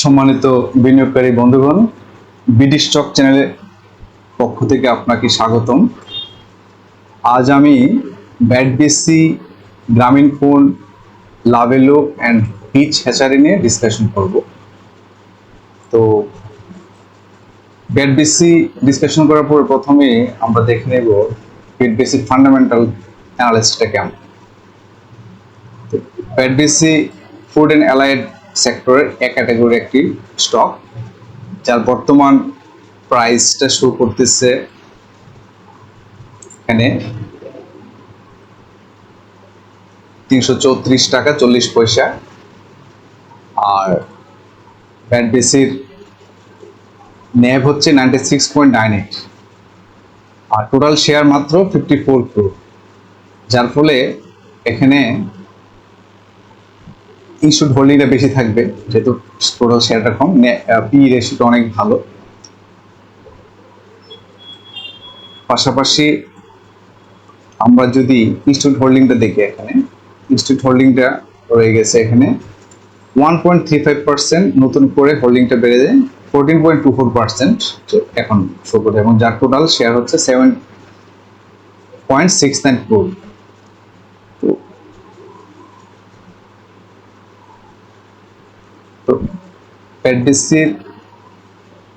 সম্মানিত বিনিয়োগকারী বন্ধুগণ বিডি স্টক চ্যানেলের পক্ষ থেকে আপনাকে স্বাগতম। আজ আমি BAT BC Grameenphone Lovello and beach hatchery নিয়ে ডিসকাশন করব। তো ব্যাট বিসি ডিসকাশন করার পর প্রথমে আমরা দেখে নেব ব্যাট বিসি ফান্ডামেন্টাল অ্যানালিস্টটা কেমন। BAT BC food and allied সেক্টরের এক ক্যাটাগরি একটি স্টক, যার বর্তমান প্রাইসটা শো করতেছে এখানে তিনশো চৌত্রিশ টাকা চল্লিশ পয়সা। আর ব্যাট বেসির ন্যাব হচ্ছে ninety six point nine eight. আর টোটাল শেয়ার মাত্র ফিফটি ফোর ক্রোর, যার ফলে এখানে ইস্যুড হোল্ডিংটা বেশি থাকবে, যেহেতু টোটাল শেয়ারটা কম পি রেশিওটা অনেক ভালো। পাশাপাশি আমরা যদি ইনস্টিটিউট হোল্ডিংটা দেখি এখানে ইনস্টিটিউট হোল্ডিংটা রয়ে গেছে এখানে। One point three five percent নতুন করে হোল্ডিংটা বেড়ে যায় fourteen point two four percent এখন শো করে। এবং যার টোটাল শেয়ার হচ্ছে seven point six nine crore তো প্যাডিসির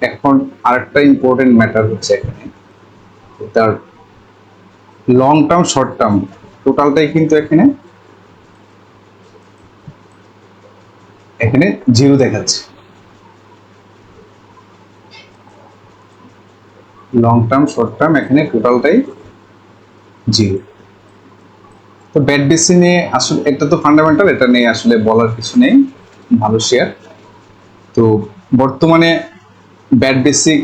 এখন আরেকটা ইম্পর্টেন্ট ম্যাটার হচ্ছে এখানে। তার লং টার্ম শর্ট টার্ম টোটালটাই কিন্তু এখানে এখানে জিরো দেখাচ্ছে। লং টার্ম শর্ট টার্ম এখানে টোটালটাই জিরো তো ব্যাট বেসি নিয়ে আসলে, এটা তো ফান্ডামেন্টাল এটা নিয়ে আসলে বলার কিছু নেই। ভালো শেয়ার তো বর্তমানে ব্যাট বেসিক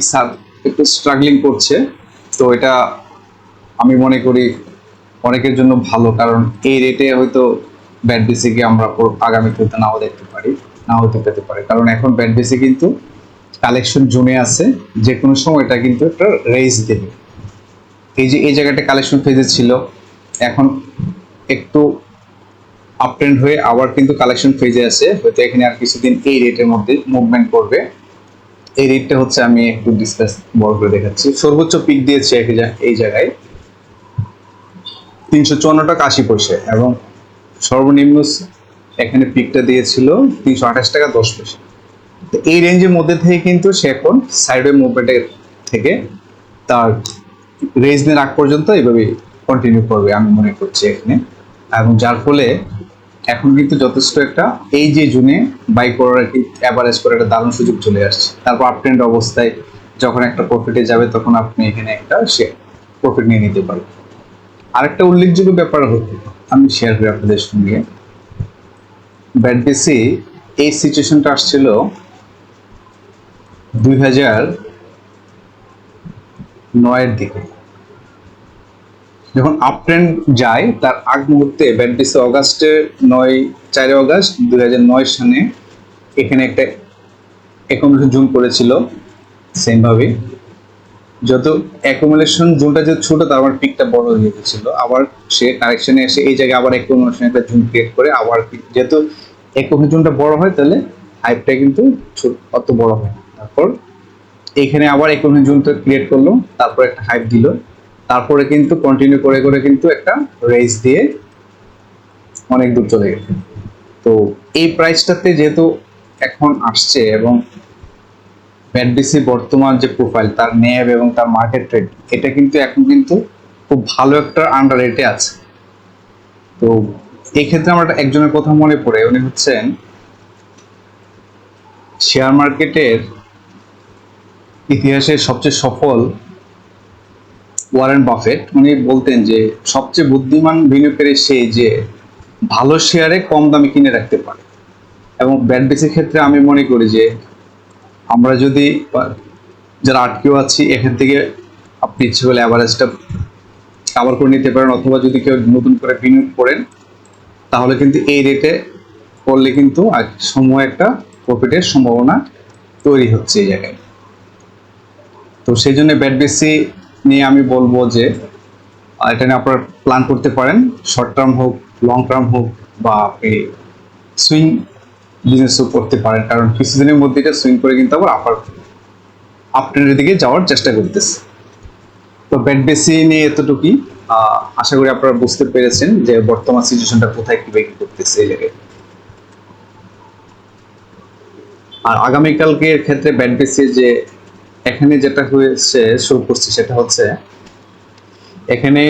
একটু স্ট্রাগলিং করছে। তো এটা আমি মনে করি অনেকের জন্য ভালো, কারণ এই রেটে হয়তো ব্যাট বেসিকে আমরা আগামীতে হয়তো নাও দেখতে পারি, নাও হতে পেতে পারে। কারণ এখন ব্যাট বেসি কিন্তু কালেকশন জোনে আছে যে কোনো সময় এটা কিন্তু একটা রেস দেবে। এই যে, এই জায়গাটা কালেকশন ফেজে ছিল, এখন একটু আপ ট্রেন্ড হয়ে আবার কিন্তু কালেকশন ফেজে আছে। হয়তো এখানে আর কিছুদিন এই রেটের মধ্যে মুভমেন্ট করবে। এই রেটটা হচ্ছে আমি একটু ডিসকাস বড় করে দেখাচ্ছি। সর্বোচ্চ পিক দিয়েছে এই জায়গায়। তিনশো চুয়ান্ন টাকা আশি পয়সা এবং সর্বনিম্ন এখানে পিকটা দিয়েছিল তিনশো আঠাশ টাকা দশ পয়সা। তো এই রেঞ্জের মধ্যে থেকে কিন্তু সে এখন সাইডওয়ে মুভমেন্টের থেকে তার রেঞ্জ নিয়ে আগ পর্যন্ত এইভাবে কন্টিনিউ করবে আমি মনে করছি এখানে। এবং যার ফলে এখন কিন্তু যথেষ্ট একটা এই যে জুনে বাই করার অ্যাভারেজ করে একটা দারুণ সুযোগ চলে আসছে। তারপর আপ ট্রেন্ড অবস্থায় যখন একটা প্রফিটে যাবে তখন আপনি এখানে একটা শেয়ার প্রফিট নিয়ে নিতে পারবেন আরেকটা উল্লেখযোগ্য ব্যাপার হচ্ছে, আমি শেয়ার করি আপনাদের সঙ্গে। ব্যাট বেসি এই সিচুয়েশনটা আসছিল দুই হাজার নয়ের দিকে। যখন আপ ট্রেন্ড যায়, তার আগ মুহূর্তে ব্যাটবিসি অগাস্টে নয়, চারই অগাস্ট দুই হাজার নয় সালে এখানে একটা অ্যাকোমোডেশন জুন করেছিল সেমভাবে যত অ্যাকোমোডেশন জুনটা যে ছোট, তার আবার পিকটা বড় হয়ে গেছিল। আবার সে কারেকশনে এসে এই জায়গায় আবার অ্যাকোমোডেশন একটা জুন ক্রিয়েট করে আবার যেহেতু অ্যাকোমোডেশনটা বড় হয়, তাহলে হাইপটা কিন্তু অত বড় হয় না। তারপর এখানে আবার একুশে জুনটা ক্রিয়েট করল, তারপর একটা হাইপ দিল। তারপরে কিন্তু কন্টিনিউ করে করে কিন্তু একটা রেস দিয়ে অনেক দূর চলে গেল তো এই প্রাইসটাতে যেহেতু এখন আসছে এবং ব্যাটবিসি বর্তমান যে প্রোফাইল তার ন্যাব এবং তার মার্কেট রেট এটা কিন্তু এখন কিন্তু খুব ভালো একটা আন্ডার রেটে আছে। তো এই ক্ষেত্রে আমার একজনের কথা মনে পড়ে, উনি হচ্ছেন শেয়ার মার্কেটের ইতিহাসের সবচেয়ে সফল ওয়ারেন বাফেট উনি বলতেন যে সবচেয়ে বুদ্ধিমান বিনিয়োগকারী সে যে ভালো শেয়ারে কম দামে কিনে রাখতে পারে। এবং ব্যাট বেসির ক্ষেত্রে আমি মনে করি যে আমরা যদি, যারা আটকেও আছি, এখান থেকে আপনি ইচ্ছে হলে অ্যাভারেজটা কাভার করে নিতে পারেন, অথবা যদি কেউ নতুন করে বিনিয়োগ করেন, তাহলে কিন্তু এই রেটে করলে কিন্তু সময় একটা প্রফিটের সম্ভাবনা তৈরি হচ্ছে এই জায়গায়। তো সেই জন্য ব্যাট বেসি নিয়ে আমি বলব যে এটা নিয়ে আপনারা প্ল্যান করতে পারেন। শর্ট টার্ম হোক লং টার্ম হোক, বা আপনি সুইং বিজনেসও করতে পারেন। কারণ কিছুদিনের মধ্যে এটা সুইং করে কিন্তু আবার আপার আপট্রেন্ডের দিকে যাওয়ার চেষ্টা করতেছে। তো ব্যাট বেসি নিয়ে এতটুকুই। আশা করি আপনারা বুঝতে পেরেছেন যে বর্তমান সিচুয়েশনটা কোথায়, কীভাবে কি করতেছে এই জায়গায়। আর আগামীকালকের ক্ষেত্রে ব্যাট বেসি যে এখানে যেটা হয়েছে, শুরু করছি সেটা হচ্ছে, এখানে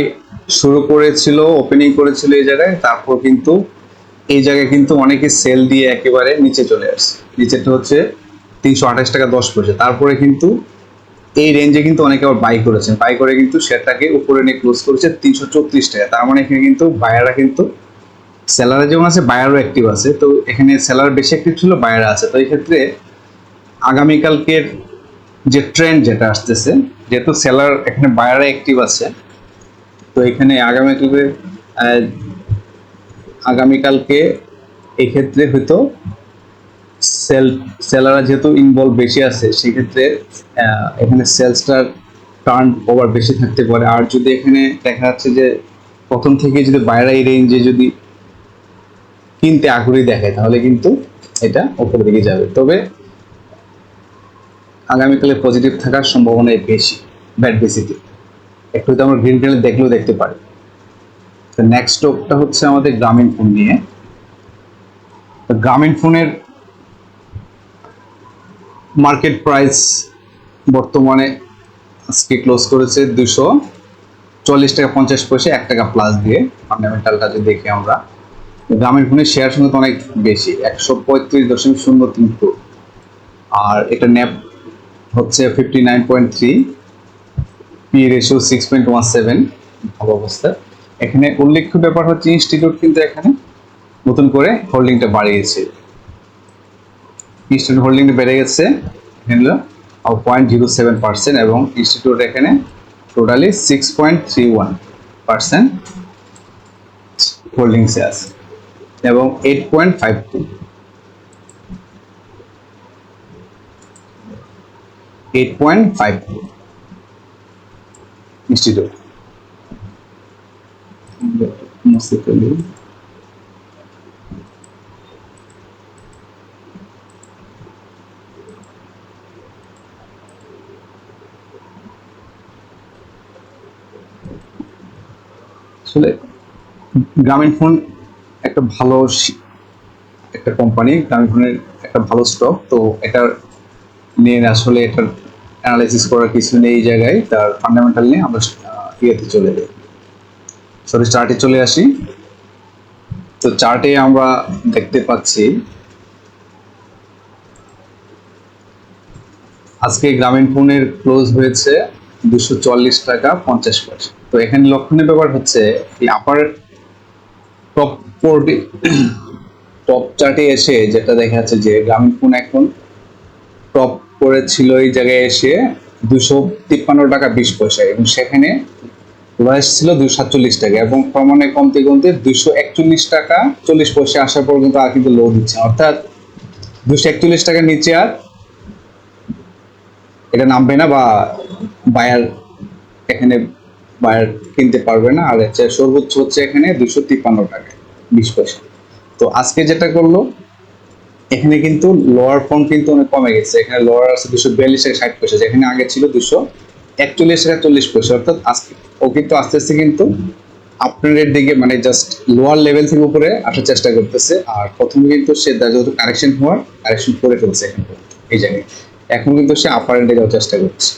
শুরু করেছিল ওপেনিং করেছিল এই জায়গায়, তারপর কিন্তু এই জায়গায় কিন্তু অনেকে সেল দিয়ে একেবারে নিচে চলে আসছে। নিচেটা হচ্ছে তিনশো আঠাশ টাকা দশ পয়সা। তারপরে কিন্তু এই রেঞ্জে কিন্তু অনেকে আবার বাই করেছেন। বাই করে কিন্তু শেয়ারটাকে উপরে নিয়ে ক্লোজ করেছে তিনশো চৌত্রিশ টাকা। তার মানে এখানে কিন্তু বায়াররা কিন্তু সেলারে যেমন আছে বায়ারও অ্যাক্টিভ আছে। তো এখানে সেলার বেশি অ্যাক্টিভ ছিল বায়ার আছে। তো এই ক্ষেত্রে আগামীকালকের যে ট্রেন্ড যেটা আসতেছে, যেহেতু সেলার এখানে বায়াররা অ্যাক্টিভ আছে, তো এখানে আগামীকালকে আগামীকালকে এক্ষেত্রে হয়তো সেল সেলাররা যেহেতু ইনভলভ বেশি আছে, সেক্ষেত্রে এখানে সেলসটার টার্ন ওভার বেশি থাকতে পারে। আর যদি এখানে দেখা যাচ্ছে যে প্রথম থেকে যদি বাইরে এই রেঞ্জে যদি কিনতে আগ্রহী দেখায়, তাহলে কিন্তু এটা উপরের দিকে যাবে। তবে আগামীকালে পজিটিভ থাকার সম্ভাবনা বেশি ব্যাট বেসিতে একটু যদি আমরা গ্রিন ক্যান্ডেল দেখলেও দেখতে পারি। তো নেক্সট স্টকটা হচ্ছে আমাদের গ্রামীণ ফোন নিয়ে। তো গ্রামীণ ফোনের মার্কেট প্রাইস বর্তমানে আজকে ক্লোজ করেছে দুশো চল্লিশ টাকা পঞ্চাশ পয়সা, এক টাকা প্লাস দিয়ে। ফান্ডামেন্টালটা যদি দেখি আমরা, গ্রামীণ ফোনের শেয়ার সঙ্গে তো অনেক বেশি, একশো পঁয়ত্রিশ দশমিক শূন্য তিন আর এটা ন্যাপ হচ্ছে fifty nine point three P ratio six point one seven ভালো অবস্থা। এখানে উল্লেখ্য ব্যাপার হচ্ছে ইনস্টিটিউট কিন্তু এখানে নতুন করে হোল্ডিংটা বাড়িয়েছে। ইনস্টিটিউট হোল্ডিংটা বেড়ে গেছে, এখানে পয়েন্ট জিরো সেভেন পার্সেন্ট এবং ইনস্টিটিউট এখানে totally six point three one percent হোল্ডিংসে আছে এবং eight point five two eight point five two institute মুছে ফেলি আসলে গ্রামীণ ফোন একটা ভালো একটা কোম্পানি, গ্রামীণ ফোনের একটা ভালো স্টক তো এটার নিয়ে আসলে এটার অ্যানালাইসিস করার কিছু নেই এই জায়গায়, তার ফান্ডামেন্টাল নিয়ে আমরা ইয়েতে চলে যাই। সরি চার্টে চলে আসি। তো চার্টে আমরা দেখতে পাচ্ছি, আজকে গ্রামীণ ফোনের ক্লোজ হয়েছে দুশো চল্লিশ টাকা পঞ্চাশ পয়সা। তো এখানে লক্ষণীয় ব্যাপার হচ্ছে, এই আপার টপ ফোরটি টপ চার্টে এসে যেটা দেখা যাচ্ছে যে গ্রামীণ ফোন এখন টপ করেছিল এই জায়গায় এসে দুশো তিপ্পান্ন টাকা বিশ পয়সা এবং সেখানে লয়েস ছিল দুশো সাতচল্লিশ টাকা এবং ক্রমান্বয়ে কমতে কমতে দুশো একচল্লিশ টাকা চল্লিশ পয়সা আসার পর কিন্তু আর কিন্তু লো দিচ্ছে অর্থাৎ দুশো একচল্লিশ টাকার নিচে আর এটা নামবে না বা বায়ার এখানে বায়ার কিনতে পারবে না। আর সর্বোচ্চ হচ্ছে এখানে দুশো তিপ্পান্ন টাকা, বিশ পয়সা। তো আজকে যেটা করল এখানে কিন্তু লোয়ার ফর্ম কিন্তু অনেক কমে গেছে। এখানে লোয়ার আছে দুশো বিয়াল্লিশ টাকা ষাট পয়সা। যেখানে আগে ছিল দুশো একচল্লিশ টাকা চল্লিশ পয়সা। অর্থাৎ আজকে ও কিন্তু আস্তে আস্তে কিন্তু আপনাদের দিকে মানে জাস্ট লোয়ার লেভেল থেকে উপরে আসার চেষ্টা করতেছে। আর প্রথমে কিন্তু সে যেহেতু কারেকশন হওয়ার কারেকশন করে ফেলছে এখন এই জায়গায়। এখন কিন্তু সে আপার এন্ডে যাওয়ার চেষ্টা করছে।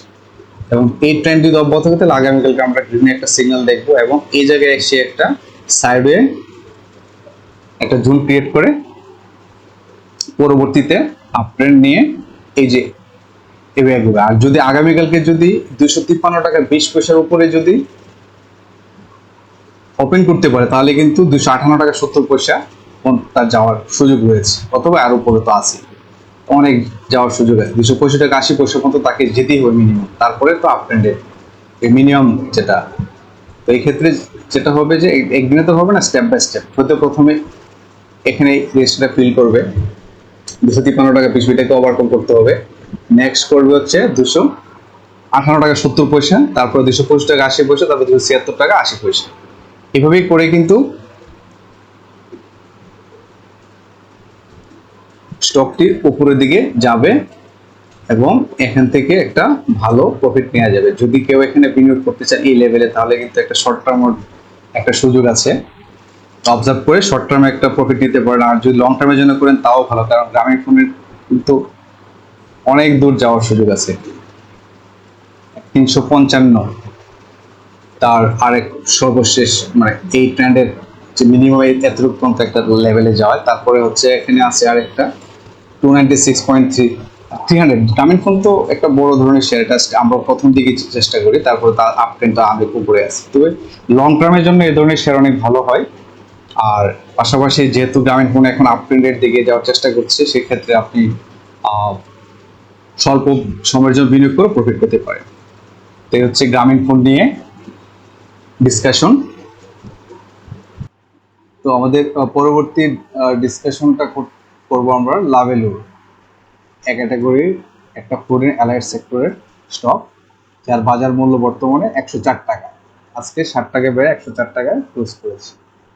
এবং এই ট্রেন্ড যদি অব্যাহত থাকে, তাহলে আগামীকালকে আমরা গ্রিনে একটা সিগন্যাল দেখব এবং এই জায়গায় এসে একটা সাইডওয়ে একটা জোন ক্রিয়েট করে পরবর্তীতে আপট্রেন্ড নিয়ে এই যে এভাবে এগোবে আর যদি আগামীকালকে যদি দুশো তিপ্পান্ন টাকা বিশ পয়সার উপরে যদি ওপেন করতে পারে, তাহলে কিন্তু দুশো আঠান্ন টাকা সত্তর পয়সা তার যাওয়ার সুযোগ রয়েছে। অথবা আরও উপরে তো আছে। অনেক যাওয়ার সুযোগ আছে। দুশো পঁয়ষট্টি টাকা, আশি পয়সা পর্যন্ত তাকে যেতেই হবে মিনিমাম তারপরে তো আপট্রেন্ডে মিনিমাম যেটা। তো এই ক্ষেত্রে যেটা হবে যে একদিনে তো হবে না স্টেপ বাই স্টেপ হয়তো প্রথমে এখানে রেজিস্টারটা ফিল করবে। দুশো তিপ্পান্ন টাকা পিসবিটাকে ওভারকম করতে হবে। নেক্সট করবে হচ্ছে দুশো আঠারো টাকা সত্তর পয়সা, তারপর দুশো পঁচিশ টাকা আশি পয়সা, তারপর দুশো ছিয়াত্তর টাকা আশি পয়সা। এভাবেই করে কিন্তু স্টকটি উপরের দিকে যাবে এবং এখান থেকে একটা ভালো প্রফিট নেওয়া যাবে। যদি কেউ এখানে বিনিয়োগ করতে চান এই লেভেলে তাহলে কিন্তু একটা শর্ট টার্ম একটা সুযোগ আছে। অবজার্ভ করে শর্ট টার্মে একটা প্রফিট নিতে পারেন, আর যদি লং টার্মের জন্য করেন তাও ভালো, কারণ গ্রামীণ ফোনের কিন্তু অনেক দূর যাওয়ার সুযোগ আছে। তিনশো পঞ্চান্ন, তার আরেক সর্বশেষ মানে এই ট্রেন্ডের যে মিনিমাম এতটুকু পর্যন্ত একটা লেভেলে যাওয়ায়, তারপরে হচ্ছে এখানে আছে আরেকটা two ninety six point three three hundred Grameenphone তো একটা বড় ধরনের শেয়ার এটা আমরা প্রথম দিকে চেষ্টা করি, তারপরে তার আপ ট্রেন্ডটা আগে উপরে আসে তবে লং টার্মের জন্য এই ধরনের শেয়ার অনেক ভালো হয়। আর পাশাপাশি যেহেতু গ্রামীণ ফোন এখন আপ ট্রেন্ডের দিকে যাওয়ার চেষ্টা করছে, সেক্ষেত্রে আপনি স্বল্প সময়ের জন্য বিনিয়োগ করে প্রফিট করতে পারেন। তো হচ্ছে গ্রামীণ ফোন নিয়ে ডিসকাশন তো আমাদের পরবর্তী ডিসকাশনটা করব আমরা লাভেলুর এক ক্যাটাগরির একটা ফুডের অ্যালাইড সেক্টরের স্টক যার বাজার মূল্য বর্তমানে একশো চার টাকা। আজকে ষাট টাকা বেড়ে একশো চার টাকায় ক্লোজ করেছে।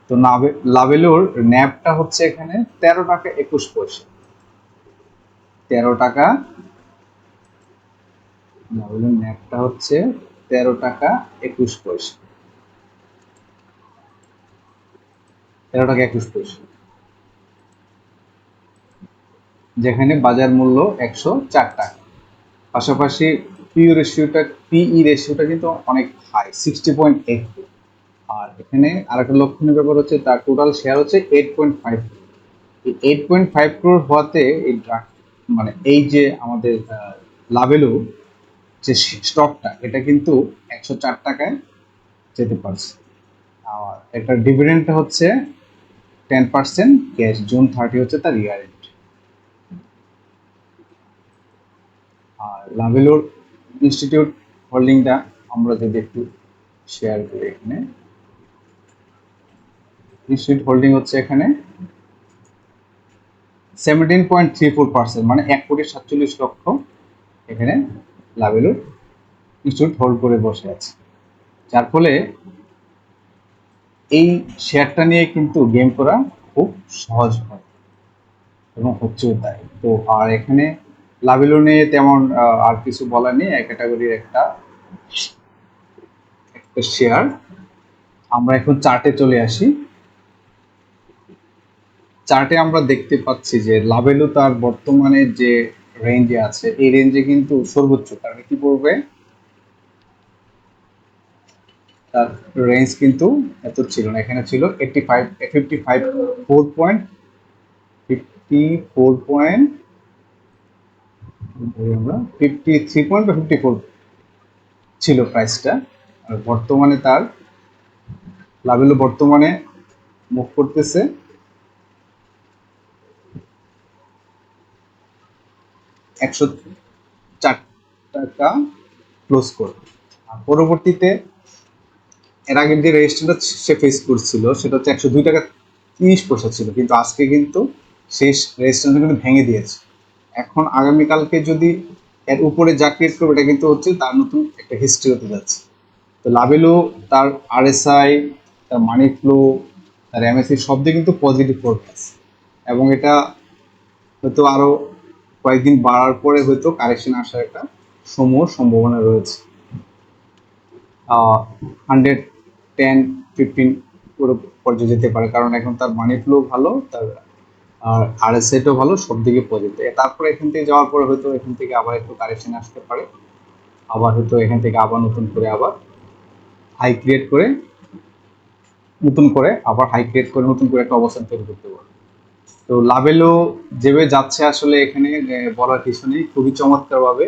তো লাভেলুর ন্যাপটা হচ্ছে এখানে তেরো টাকা একুশ পয়সা। তেরো টাকা। লাভেলুর ন্যাপটা হচ্ছে তেরো টাকা একুশ পয়সা। তেরো টাকা একুশ পয়সা। যেখানে বাজার মূল্য একশো চার টাকা। পাশাপাশি পিউ রেশিওটা পিই রেশিওটা কিন্তু অনেক হাই সিক্সটি পয়েন্ট এইট আর এখানে আরেকটা লক্ষণীয় ব্যাপার হচ্ছে তার টোটাল শেয়ার হচ্ছে এইট পয়েন্ট ফাইভ এই এইট পয়েন্ট ফাইভ ক্রোর হওয়াতে এই ড্রাগ মানে এই যে আমাদের লাভেলু যে স্টকটা এটা কিন্তু একশো চার টাকায় যেতে পারছে। আর এটার ডিভিডেন্ডটা হচ্ছে ten percent cash June thirty হচ্ছে তার ইয়ার এন্ড আর লাভেলোর ইনস্টিটিউট হোল্ডিংটা আমরা যদি একটু শেয়ার করি এখানে। ইনস্টিটিউট হোল্ডিং হচ্ছে এখানে। Seventeen point three four percent মানে এক কোটি সাতচল্লিশ লক্ষ এখানে লাভেলোর ইনস্টিটিউট হোল্ড করে বসে আছে। যার ফলে এই শেয়ারটা নিয়ে কিন্তু গেম করা খুব সহজ হয় এবং হচ্ছেও তাই। তো আর এখানে লাভেলো নিয়ে তেমন আর কিছু বলার নেই। এক ক্যাটাগরির একটা একটা শেয়ার আমরা এখন চার্টে চলে আসি। চার্টে আমরা দেখতে পাচ্ছি যে লাভেলো তার বর্তমানে যে রেঞ্জে আছে, এই রেঞ্জে কিন্তু সর্বোচ্চ কারণ কি পড়বে তার রেঞ্জ কিন্তু এত ছিল না, এখানে ছিল eighty five fifty five four point fifty four point আমরা ফিফটি থ্রি পয়েন্ট বা ফিফটি ফোর ছিল প্রাইসটা আর বর্তমানে তার লাভেলো বর্তমানে মুভ করতেছে। একশো চার টাকা ক্লোজ করবে। আর পরবর্তীতে এর আগের যে রেজিস্ট্রেশনটা সে ফেস করছিল, সেটা হচ্ছে একশো দুই টাকা তিরিশ পয়সা ছিল, কিন্তু আজকে কিন্তু সেই রেজিস্ট্রেশনটা কিন্তু ভেঙে দিয়েছে। এখন আগামীকালকে যদি এর উপরে যা ক্রিয়েট করবে, এটা কিন্তু হচ্ছে তার নতুন একটা হিস্ট্রি হতে যাচ্ছে। তো লাভেলো তার আরএসআই তার মানি ফ্লো তার এমএসসি সব দিয়ে কিন্তু পজিটিভ ফোরকাস্ট এবং এটা হয়তো আরও কয়েকদিন বাড়ার পরে হয়তো কারেকশন আসার একটা সমূহ সম্ভাবনা রয়েছে। হান্ড্রেড টেন ফিফটিন পুরো পর্যায়ে যেতে পারে, কারণ এখন তার মানি ফ্লো ভালো, তার, আর আরএসএটও ভালো, সব দিকে পজিটিভ তারপরে এখান থেকে যাওয়ার পরে হয়তো এখান থেকে আবার একটু কারেকশন আসতে পারে। আবার হয়তো এখান থেকে আবার নতুন করে আবার হাই ক্রিয়েট করে, নতুন করে আবার হাই ক্রিয়েট করে নতুন করে একটা অবস্থান তৈরি করতে পারে তো লাভেলো যেভাবে যাচ্ছে আসলে এখানে বলার কিছু নেই। খুবই চমৎকার ভাবে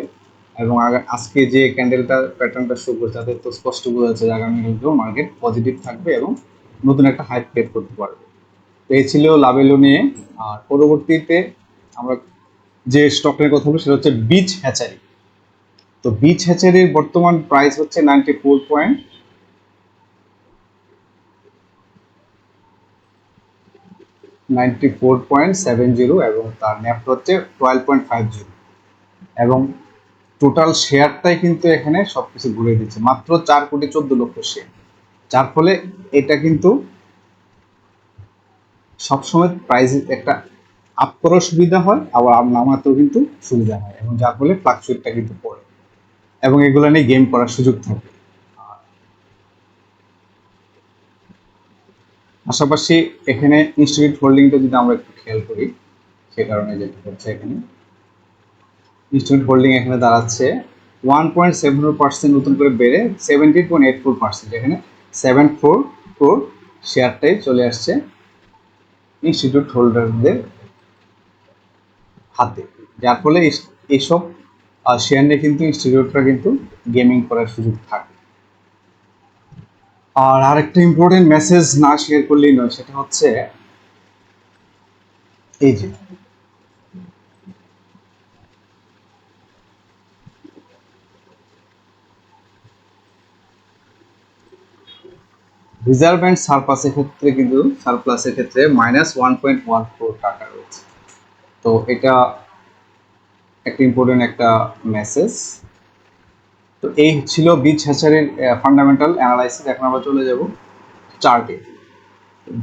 এবং আজকে যে ক্যান্ডেলটা প্যাটার্নটা শো করছে, তাতে তো স্পষ্ট বোঝা যাচ্ছে যে আগামী দিনেও মার্কেট পজিটিভ থাকবে এবং নতুন একটা হাইপ ক্রিয়েট করতে পারবে। তো এই ছিল লাভেলো নিয়ে। আর পরবর্তীতে আমরা যে স্টক নিয়ে কথা বলব, সেটা হচ্ছে বিচ হ্যাচারি তো বিচ হ্যাচারির বর্তমান প্রাইস হচ্ছে ninety four point ninety four point seven zero এবং তার ন্যাপটা হচ্ছে টুয়েলভ পয়েন্ট ফাইভ জিরো এবং টোটাল শেয়ারটাই কিন্তু এখানে সবকিছু ঘুরে দিচ্ছে। মাত্র চার কোটি চোদ্দ লক্ষ শেয়ার যার ফলে এটা কিন্তু সবসময় প্রাইস একটা আপ করার সুবিধা হয়, আবার নামাতেও কিন্তু সুবিধা হয় এবং যার ফলে ফ্লাকচুয়েটটা কিন্তু পড়ে। এবং এগুলো নিয়ে গেম করার সুযোগ থাকে। পাশাপাশি এখানে ইনস্টিটিউট হোল্ডিংটা যদি আমরা একটু খেয়াল করি, সে কারণে যেটা হচ্ছে এখানে। ইনস্টিটিউট হোল্ডিং এখানে দাঁড়াচ্ছে one point seven four percent নতুন করে বেড়ে seventeen point eight four percent এখানে সেভেন ফোর ফোর শেয়ারটাই চলে আসছে ইনস্টিটিউট হোল্ডারদের হাতে। যার ফলে এস- এইসব শেয়ার নিয়ে কিন্তু ইনস্টিটিউটরা কিন্তু গেমিং করার সুযোগ থাকে আর আরেকটা ইম্পর্টেন্ট মেসেজ না শেয়ার করলেই নয়, সেটা হচ্ছে এই যে। রিজার্ভ অ্যান্ড সারপ্লাসের ক্ষেত্রে কিন্তু সারপ্লাসের ক্ষেত্রে minus one point one four টাকা রয়েছে। তো এটা একটা ইম্পর্টেন্ট একটা মেসেজ তো এই ছিল বীজ হ্যাচারির ফান্ডামেন্টাল অ্যানালাইসিস এখন আমরা চলে যাব চার্টে।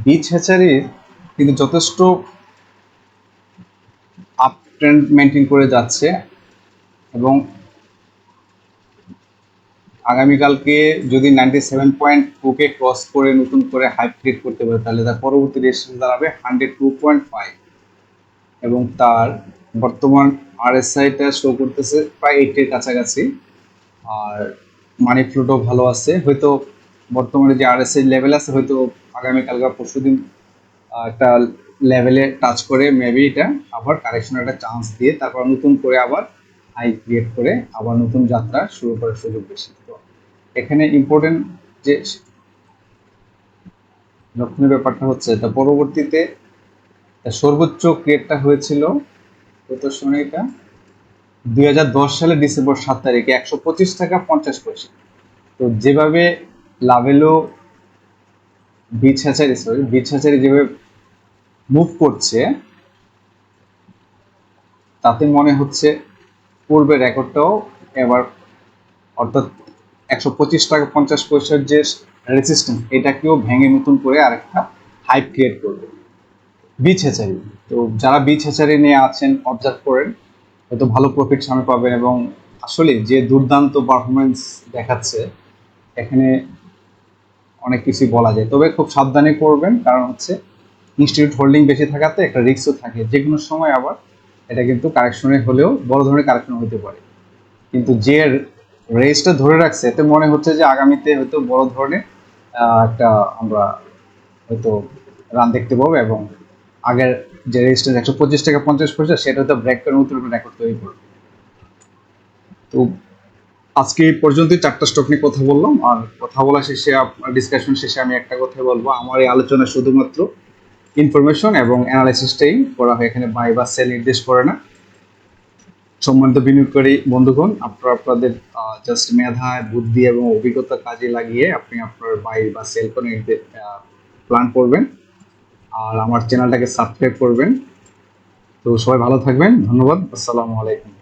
বীজ হ্যাচারির কিন্তু যথেষ্ট আপ ট্রেন্ড মেনটেন করে যাচ্ছে এবং আগামীকালকে যদি নাইনটি সেভেন পয়েন্ট টুকে ক্রস করে নতুন করে হাইপ ক্রিয়েট করতে পারে, তাহলে তার পরবর্তী রেশন দাঁড়াবে হান্ড্রেড টু পয়েন্ট ফাইভ এবং তার বর্তমান আরএসআইটা শো করতেছে প্রায় এইটের কাছাকাছি। আর মানি ফ্লুটও ভালো আছে। হয়তো বর্তমানে যে আরএসআই লেভেল আছে, হয়তো আগামীকাল বা পরশু দিন একটা লেভেলে টাচ করে মেবি এটা আবার কারেকশনের একটা চান্স দিয়ে তারপর নতুন করে আবার হাই ক্রিয়েট করে আবার নতুন যাত্রা শুরু করার সুযোগ বেশি। তো এখানে ইম্পর্টেন্ট যে লক্ষণীয় ব্যাপারটা হচ্ছে তা পরবর্তীতে সর্বোচ্চ ক্রিয়েটটা হয়েছিল এটা? দুই সালে ডিসেম্বর সাত তারিখে একশো পঁচিশ টাকা পঞ্চাশ পয়সা। তো যেভাবে Lovello beach hatchery sorry beach hatchery যেভাবে মুভ করছে, তাতে মনে হচ্ছে পূর্বের রেকর্ডটাও এবার অর্থাৎ একশো পঁচিশ টাকা পঞ্চাশ পয়সার যে রেসিস্ট্যান্স এটাকেও ভেঙে নতুন করে আরেকটা হাইপ ক্রিয়েট করবে। Beach hatchery. তো যারা বিচ হ্যাচারি নিয়ে আছেন অবজার্ভ করেন। হয়তো ভালো প্রফিট সামনে পাবেন এবং আসলে যে দুর্দান্ত পারফরমেন্স দেখাচ্ছে, এখানে অনেক কিছুই বলা যায়। তবে খুব সাবধানে করবেন, কারণ হচ্ছে ইনস্টিটিউট হোল্ডিং বেশি থাকাতে একটা রিস্কও থাকে। যে কোনো সময় আবার এটা কিন্তু কারেকশনে হলেও বড় ধরনের কারেকশন হতে পারে। কিন্তু যে রেসটা ধরে রাখছে, এতে মনে হচ্ছে যে আগামীতে হয়তো বড় ধরনের একটা আমরা হয়তো রান দেখতে পাবো এবং আগের যে রেজিস্ট্যান্স একশো পঁচিশ টাকা পঞ্চাশ পয়সা সেটা হয়তো ব্রেক করে নতুন একটা রেকর্ড তৈরি করবে। তো আজকে এই পর্যন্তই চারটা স্টক নিয়ে কথা বললাম, আর কথা বলা শেষে ডিসকাশন শেষে আমি একটা কথা বলব, আমার এই আলোচনা শুধুমাত্র ইনফরমেশন এবং অ্যানালাইসিসটাই করা হয়, এখানে বাই বা সেল নির্দেশ করে না। সম্মানিত বিনিয়োগকারী বন্ধুগণ, আপনারা আপনাদের জাস্ট মেধা, বুদ্ধি এবং অভিজ্ঞতা কাজে লাগিয়ে আপনি আপনার বাই বা সেল করে প্ল্যান করবেন। আর আমার চ্যানেলটাকে সাবস্ক্রাইব করবেন। তো সবাই ভালো থাকবেন। ধন্যবাদ। আসসালামু আলাইকুম।